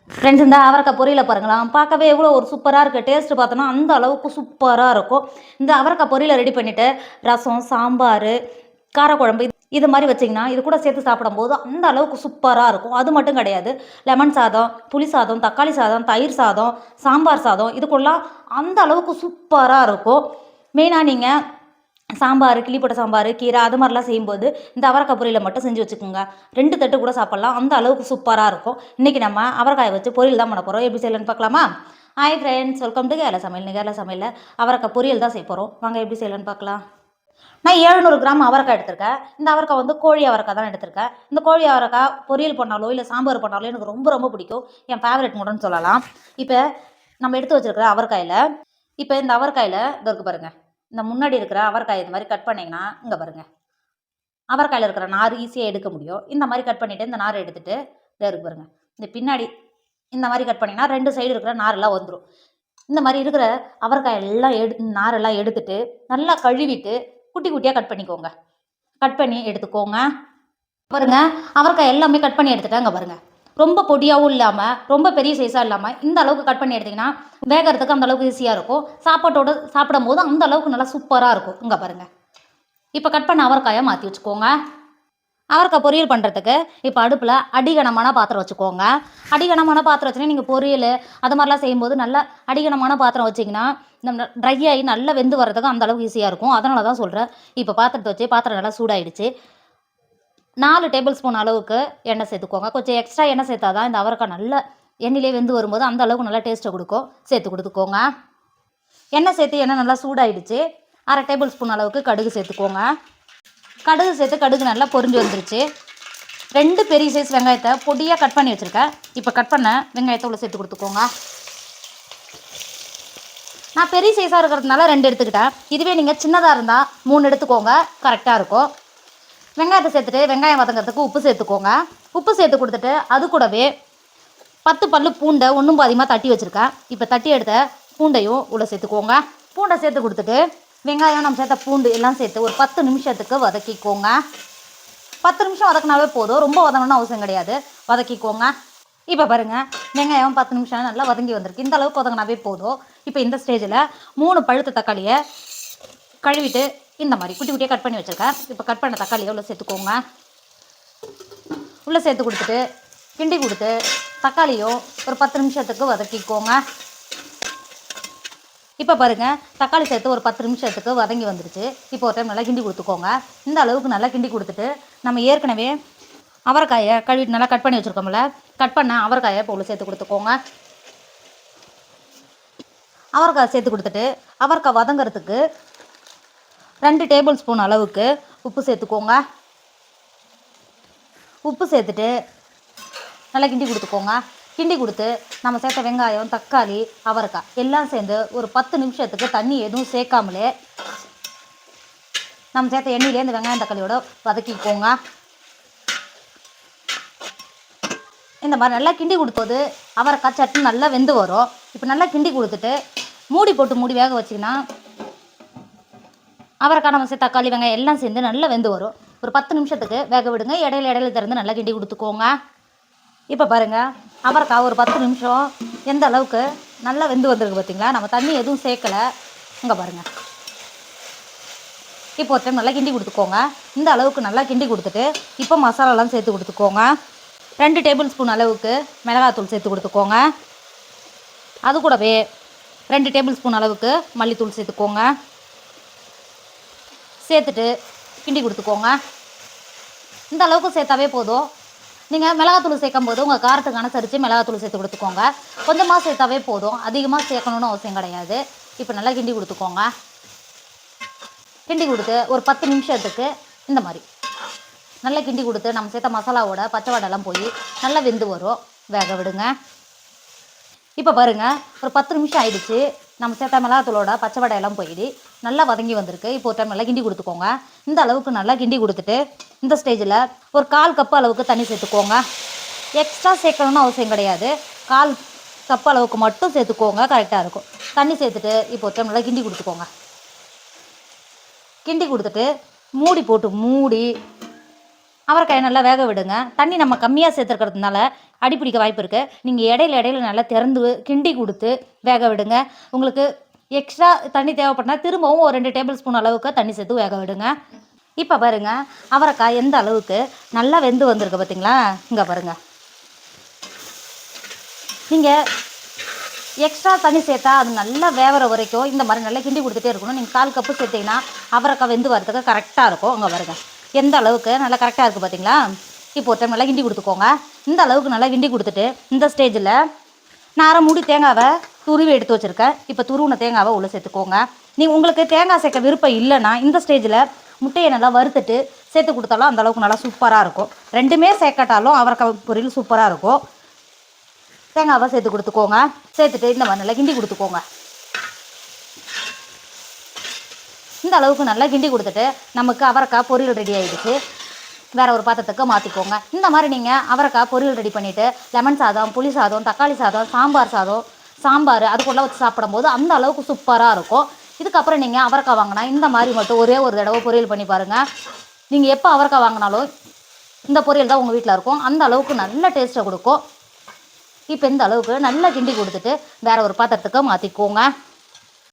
Friends இந்த அவரைக்காய் பொரியலை பாருங்களேன். பார்க்கவே எவ்வளோ ஒரு சூப்பராக இருக்குது டேஸ்ட்டு பார்த்தோன்னா அந்த அளவுக்கு சூப்பராக இருக்கும். இந்த அவரக்காய் பொரியலை ரெடி பண்ணிவிட்டு ரசம் சாம்பார் காரக்குழம்பு இது- இது மாதிரி வச்சிங்கன்னா இது கூட சேர்த்து சாப்பிடும்போது அந்த அளவுக்கு சூப்பராக இருக்கும். அது மட்டும் கிடையாது. லெமன் சாதம் புளி சாதம் தக்காளி சாதம் தயிர் சாதம் சாம்பார் சாதம் இதுக்குள்ளலாம் அந்த அளவுக்கு சூப்பராக இருக்கும். மெயினாக நீங்கள் சாம்பார் கிளிப்பட்ட சாம்பார் கீரை அது மாதிரிலாம் செய்யும்போது இந்த அவரைக்காய் பொரியலை மட்டும் செஞ்சு வச்சுக்கோங்க. ரெண்டு தட்டு கூட சாப்பிட்லாம். அந்த அளவுக்கு சூப்பராக இருக்கும். இன்றைக்கி நம்ம அவரைக்காயை வச்சு பொரியல் தான் பண்ண போகிறோம் எப்படி செய்யலாம்னு பார்க்கலாமா? Hi friends welcome to Kerala சமையல் கேரளா சமையலில் அவரைக்காய் பொரியல் தான் செய்ய போகிறோம் வாங்க எப்படி செய்யலான்னு பார்க்கலாம். நான் எழுநூறு கிராம் அவரைக்காய் எடுத்திருக்கேன். இந்த அவரைக்காய் வந்து கோழி அவரைக்காய் தான் எடுத்திருக்கேன். இந்த கோழி அவரைக்காய் பொரியல் பண்ணாலோ இல்லை சாம்பார் பண்ணாலோ எனக்கு ரொம்ப ரொம்ப பிடிக்கும். என் ஃபேவரட் மூடன்னு சொல்லலாம். இப்போ நம்ம எடுத்து வச்சிருக்கிற அவரைக்காயில் இப்போ இந்த அவரைக்காயில் இதற்கு பாருங்கள் இந்த முன்னாடி இருக்கிற அவரைக்காய் இந்த மாதிரி கட் பண்ணிங்கன்னா இங்கே பாருங்கள் அவரைக்காயில் இருக்கிற நார் ஈஸியாக எடுக்க முடியும். இந்த மாதிரி கட் பண்ணிவிட்டு இந்த நார் எடுத்துகிட்டு இதை இருக்கு பாருங்க. இந்த பின்னாடி இந்த மாதிரி கட் பண்ணிங்கன்னா ரெண்டு சைடு இருக்கிற நாரெல்லாம் வந்துடும் இந்த மாதிரி இருக்கிற அவரைக்காய் எல்லாம் எடு நாரெல்லாம் எடுத்துட்டு நல்லா கழுவிட்டு குட்டி குட்டியாக கட் பண்ணிக்கோங்க. கட் பண்ணி எடுத்துக்கோங்க. பாருங்க அவரைக்காய் எல்லாமே கட் பண்ணி எடுத்துட்டாங்க பாருங்கள் ரொம்ப பொடியாகவும் இல்லாமல் ரொம்ப பெரிய சைஸாக இல்லாமல் இந்த அளவுக்கு கட் பண்ணி எடுத்திங்கன்னா வேகறதுக்கு அந்த அளவுக்கு ஈஸியாக இருக்கும். சாப்பாட்டோட சாப்பிடும் போது அந்த அளவுக்கு நல்லா சூப்பராக இருக்கும். இங்கே பாருங்க. இப்போ கட் பண்ண அவரைக்காயை மாற்றி வச்சுக்கோங்க. அவரைக்காய் பொரியல் பண்ணுறதுக்கு இப்போ அடுப்பில் அடிகனமான பாத்திரம் வச்சுக்கோங்க. அடிகனமான பாத்திரம் வச்சுன்னா நீங்கள் பொரியல் அது மாதிரிலாம் செய்யும்போது நல்லா அடிகனமான பாத்திரம் வச்சிங்கன்னா நம்ம ட்ரை ஆகி நல்லா வெந்து வர்றதுக்கு அந்த அளவுக்கு ஈஸியாக இருக்கும். அதனால தான் சொல்கிறேன் இப்போ பாத்திரத்தை வச்சு பாத்திரம் நல்லா சூடாயிடுச்சு. நாலு டேபிள் ஸ்பூன் அளவுக்கு எண்ணெய் சேர்த்துக்கோங்க. கொஞ்சம் எக்ஸ்ட்ரா எண்ணெய் சேர்த்தா தான் இந்த அவரைக்காய் நல்லா எண்ணெயிலே வெந்து வரும்போது அந்த அளவுக்கு நல்லா டேஸ்ட்டை கொடுக்கும். சேர்த்து கொடுத்துக்கோங்க. எண்ணெய் சேர்த்து எண்ணெய் நல்லா சூடாயிடுச்சு. அரை டேபிள் ஸ்பூன் அளவுக்கு கடுகு சேர்த்துக்கோங்க. கடுகு சேர்த்து கடுகு நல்லா பொறிஞ்சு வந்துருச்சு. ரெண்டு பெரிய சைஸ் வெங்காயத்தை பொடியாக கட் பண்ணி வச்சுருக்கேன். இப்போ கட் பண்ண வெங்காயத்தை உள்ள சேர்த்து கொடுத்துக்கோங்க. நான் பெரிய சைஸாக இருக்கிறதுனால ரெண்டு எடுத்துக்கிட்டேன். இதுவே நீங்கள் சின்னதாக இருந்தால் மூணு எடுத்துக்கோங்க. கரெக்டாக இருக்கும். வெங்காயத்தை சேர்த்துட்டு வெங்காயம் வதங்கிறதுக்கு உப்பு சேர்த்துக்கோங்க. உப்பு சேர்த்து கொடுத்துட்டு அது கூடவே பத்து பல்லு பூண்டை ஒன்றும் பாதிமாக தட்டி வச்சுருக்கேன். இப்போ தட்டி எடுத்த பூண்டையும் உள்ளே சேர்த்துக்கோங்க. பூண்டை சேர்த்து கொடுத்துட்டு வெங்காயம் நம்ம சேர்த்த பூண்டு எல்லாம் சேர்த்து ஒரு பத்து நிமிஷத்துக்கு வதக்கிக்கோங்க. பத்து நிமிஷம் வதக்கினாவே போதும். ரொம்ப வதங்கணும்னு அவசியம் கிடையாது. வதக்கிக்கோங்க. இப்போ பாருங்கள் வெங்காயம் பத்து நிமிஷம் நல்லா வதங்கி வந்திருக்கு. இந்த அளவுக்கு வதங்கினாவே போதும். இப்போ இந்த ஸ்டேஜில் மூணு பழுத்த தக்காளியை கழுவிட்டு இந்த மாதிரி குட்டி குட்டியாக கட் பண்ணி வச்சுருக்கேன். இப்போ கட் பண்ண தக்காளியை உள்ளே சேர்த்துக்கோங்க. உள்ளே சேர்த்து கொடுத்துட்டு கிண்டி கொடுத்து தக்காளியும் ஒரு பத்து நிமிஷத்துக்கு வதக்கிக்கோங்க. இப்போ பாருங்க தக்காளி சேர்த்து ஒரு பத்து நிமிஷத்துக்கு வதங்கி வந்துருச்சு. இப்போ ஒரு டைம் நல்லா கிண்டி கொடுத்துக்கோங்க. இந்த அளவுக்கு நல்லா கிண்டி கொடுத்துட்டு நம்ம ஏற்கனவே அவரைக்காயை கழுவிட்டு நல்லா கட் பண்ணி வச்சுருக்கோம்ல கட் பண்ண அவரைக்காயை இப்போ உள்ள சேர்த்து கொடுத்துக்கோங்க. அவரைக்காய் சேர்த்து கொடுத்துட்டு அவரைக்காய் வதங்கிறதுக்கு ரெண்டு டேபிள் ஸ்பூன் அளவுக்கு உப்பு சேர்த்துக்கோங்க. உப்பு சேர்த்துட்டு நல்லா கிண்டி கொடுத்துக்கோங்க. கிண்டி கொடுத்து நம்ம சேர்த்த வெங்காயம் தக்காளி அவரைக்காய் எல்லாம் சேர்ந்து ஒரு பத்து நிமிஷத்துக்கு தண்ணி எதுவும் சேர்க்காமலே நம்ம சேர்த்த எண்ணெயிலே இந்த வெங்காயம் தக்காளியோட வதக்கிக்கோங்க. இந்த மாதிரி நல்லா கிண்டி கொடுத்தது அவரைக்காய் சட்னி நல்லா வெந்து வரும். இப்போ நல்லா கிண்டி கொடுத்துட்டு மூடி போட்டு மூடி வேக வச்சிங்கன்னா அவரைக்காய் நம்ம தக்காளி வெங்காயம் எல்லாம் சேர்ந்து நல்லா வெந்து வரும். ஒரு பத்து நிமிஷத்துக்கு வேக விடுங்க. இடையில இடையில திறந்து நல்லா கிண்டி கொடுத்துக்கோங்க. இப்போ பாருங்கள் அவரைக்காய் ஒரு பத்து நிமிஷம் எந்த அளவுக்கு நல்லா வெந்து வந்திருக்கு பார்த்தீங்களா நம்ம தண்ணி எதுவும் சேர்க்கலை. இங்கே பாருங்கள் இப்போ ஒரு டைம் நல்லா கிண்டி கொடுத்துக்கோங்க. இந்த அளவுக்கு நல்லா கிண்டி கொடுத்துட்டு இப்போ மசாலாலாம் சேர்த்து கொடுத்துக்கோங்க. ரெண்டு டேபிள் ஸ்பூன் அளவுக்கு மிளகாத்தூள் சேர்த்து கொடுத்துக்கோங்க. அது கூடவே ரெண்டு டேபிள் ஸ்பூன் அளவுக்கு மல்லித்தூள் சேர்த்துக்கோங்க. சேர்த்துட்டு கிண்டி கொடுத்துக்கோங்க. இந்த அளவுக்கு சேர்த்தாவே போதும். நீங்கள் மிளகாத்தூள் சேர்க்கும் போது உங்கள் காரத்துக்கு அனுசரித்து மிளகாத்தூள் சேர்த்து கொடுத்துக்கோங்க. கொஞ்சமாக சேர்த்தாவே போதும். அதிகமாக சேர்க்கணுன்னு அவசியம் கிடையாது. இப்போ நல்லா கிண்டி கொடுத்துக்கோங்க. கிண்டி கொடுத்து ஒரு பத்து நிமிஷத்துக்கு இந்த மாதிரி. நல்லா கிண்டி கொடுத்து நம்ம சேர்த்த மசாலாவோட பச்சை வடைலாம் போய் நல்லா வெந்து வரும். வேக விடுங்க. இப்போ பாருங்கள் ஒரு பத்து நிமிஷம் ஆயிடுச்சு. நம்ம சேர்த்த மிளகாத்தூளோட பச்சை வடையெல்லாம் போயிடு. நல்லா வதங்கி வந்திருக்கு. இப்போ ஒரு டைம் நல்லா கிண்டி கொடுத்துக்கோங்க. இந்த அளவுக்கு நல்லா கிண்டி கொடுத்துட்டு இந்த ஸ்டேஜில் ஒரு கால் கப்பு அளவுக்கு தண்ணி சேர்த்துக்கோங்க. எக்ஸ்ட்ரா சேர்க்கணும்னு அவசியம் கிடையாது. கால் கப்பு அளவுக்கு மட்டும் சேர்த்துக்கோங்க. கரெக்டாக இருக்கும். தண்ணி சேர்த்துட்டு இப்போ ஒரு டைம் நல்லா கிண்டி கொடுத்துக்கோங்க. கிண்டி கொடுத்துட்டு மூடி போட்டு மூடி அவரைக்காயை நல்லா வேக விடுங்க. தண்ணி நம்ம கம்மியாக சேர்த்துருக்கிறதுனால அடி பிடிக்க வாய்ப்பு இருக்குது நீங்கள் இடையில இடையில நல்லா திறந்து கிண்டி கொடுத்து வேக விடுங்க. உங்களுக்கு எக்ஸ்ட்ரா தண்ணி தேவைப்பட்டா திரும்பவும் ஒரு ரெண்டு டேபிள் ஸ்பூன் அளவுக்கு தண்ணி சேர்த்து வேக விடுங்க. இப்போ பாருங்க அவரைக்காய் எந்த அளவுக்கு நல்லா வெந்து வந்திருக்கு பார்த்தீங்களா இங்கே பாருங்க. நீங்கள் எக்ஸ்ட்ரா தண்ணி சேர்த்தா அது நல்லா வேவற வரைக்கும் இந்த மாதிரி நல்லா கிண்டி கொடுத்துட்டே இருக்கணும். நீங்கள் கால் கப்பு சேர்த்தீங்கன்னா அவரைக்காய் வெந்து வரதுக்கு கரெக்டாக இருக்கும். அங்கே பாருங்கள் எந்த அளவுக்கு? நல்லா கரெக்டாக இருக்குது பார்த்தீங்களா இப்போ ஒரு டைம் நல்லா கிண்டி கொடுத்துக்கோங்க. இந்த அளவுக்கு நல்லா கிண்டி கொடுத்துட்டு இந்த ஸ்டேஜில் நான் அரை மூடி தேங்காவை துருவி எடுத்து வச்சுருக்கேன் இப்போ துருவின தேங்காவை உள்ளே சேர்த்துக்கோங்க. நீங்கள் உங்களுக்கு தேங்காய் சேர்க்க விருப்பம் இல்லைன்னா இந்த ஸ்டேஜில் முட்டையை நல்லா வறுத்துட்டு சேர்த்து கொடுத்தாலும் அந்த அளவுக்கு நல்லா சூப்பராக இருக்கும். ரெண்டுமே சேர்க்கட்டாலும் அவரைக்காய் பொரியல் சூப்பராக இருக்கும். தேங்காவை சேர்த்து கொடுத்துக்கோங்க. சேர்த்துட்டு இந்த மாதிரி நல்லா கிண்டி கொடுத்துக்கோங்க. இந்த அளவுக்கு நல்லா கிண்டி கொடுத்துட்டு நமக்கு அவரைக்காய் பொரியல் ரெடி ஆகிடுச்சு வேற ஒரு பாத்திரத்துக்கு மாற்றிக்கோங்க இந்த மாதிரி நீங்கள் அவரைக்காய் பொரியல் ரெடி பண்ணிவிட்டு லெமன் சாதம் புளி சாதம் தக்காளி சாதம் சாம்பார் சாதம் சாம்பார் அதுக்குள்ளே வச்சு சாப்பிடும்போது அந்த அளவுக்கு சூப்பராக இருக்கும். இதுக்கப்புறம் நீங்கள் அவரைக்காய் வாங்கினா இந்த மாதிரி மட்டும் ஒரே ஒரு தடவை பொரியல் பண்ணி பாருங்கள் நீங்கள் எப்போ அவரைக்காய் வாங்கினாலும் இந்த பொரியல் தான் உங்கள் வீட்டில் இருக்கும். அந்த அளவுக்கு நல்ல டேஸ்ட்டை கொடுக்கும். இப்போ இந்த அளவுக்கு நல்லா கிண்டி கொடுத்துட்டு வேற ஒரு பாத்திரத்துக்கு மாற்றிக்கோங்க